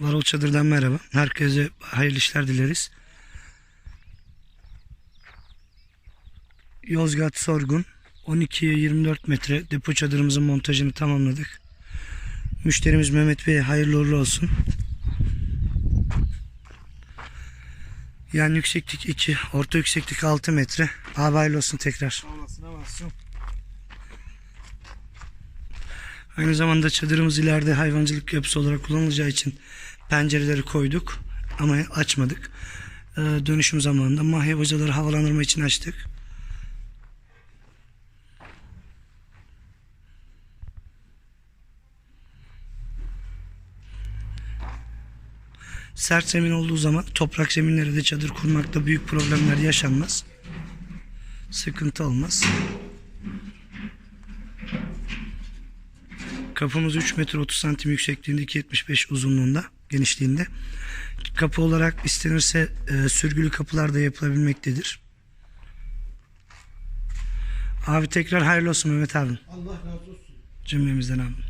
Varol Çadır'dan merhaba. Herkese hayırlı işler dileriz. Yozgat Sorgun 12'ye 24 metre depo çadırımızın montajını tamamladık. Müşterimiz Mehmet Bey'e hayırlı uğurlu olsun. Yani yükseklik 2, orta yükseklik 6 metre. Hayırlı olsun tekrar. Olasın olasın. Aynı zamanda çadırımız ileride hayvancılık yapısı olarak kullanılacağı için pencereleri koyduk ama açmadık. Ee, dönüşüm zamanında mahya bacaları havalandırma için açtık. Sert zemin olduğu zaman toprak zeminlere de çadır kurmakta büyük problemler yaşanmaz. Sıkıntı olmaz. Kapımız 3 metre 30 santim yüksekliğinde 2.75 uzunluğunda genişliğinde. Kapı olarak istenirse e, sürgülü kapılar da yapılabilmektedir. Abi tekrar hayırlı olsun Mehmet abim. Allah razı olsun. Cümlemizden abi.